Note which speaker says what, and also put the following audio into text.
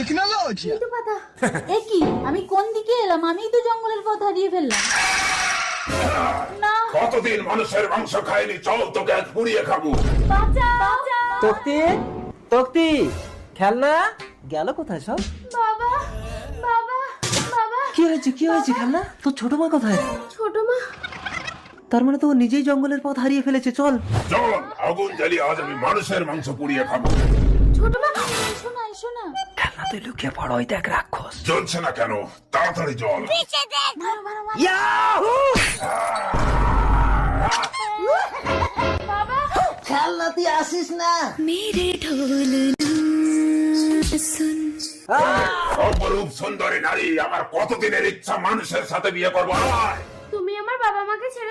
Speaker 1: Tecnologia!
Speaker 2: কিন্তু পাতা। এ কি? আমি কোন দিকে এলাম? আমিই তো জঙ্গলের পথ হারিয়ে ফেললাম। না।
Speaker 3: কতদিন মানুষের মাংস খায়নি চল তোকে আজ পুড়িয়ে খাব।
Speaker 2: বাঁচাও।
Speaker 4: তক্তি? তক্তি খেলনা? গেল কোথায় সব?
Speaker 2: বাবা বাবা বাবা।
Speaker 4: কি হয়েছে কি হয়েছে খেলনা? তোর ছোট মা কোথায়?
Speaker 2: ছোট মা?
Speaker 4: তার মানে তো ও নিজেই জঙ্গলের পথ হারিয়ে ফেলেছে চল।
Speaker 3: চল আগুন জ্বালিয়ে আজ আমি মানুষের মাংস পুড়িয়ে খাব।
Speaker 2: না
Speaker 3: কেন?
Speaker 4: আসিস না।
Speaker 3: অপরূপ সুন্দরী নারী আমার কতদিনের ইচ্ছা মানুষের সাথে বিয়ে করব?
Speaker 2: তুমি আমার বাবা মাকে ছেড়ে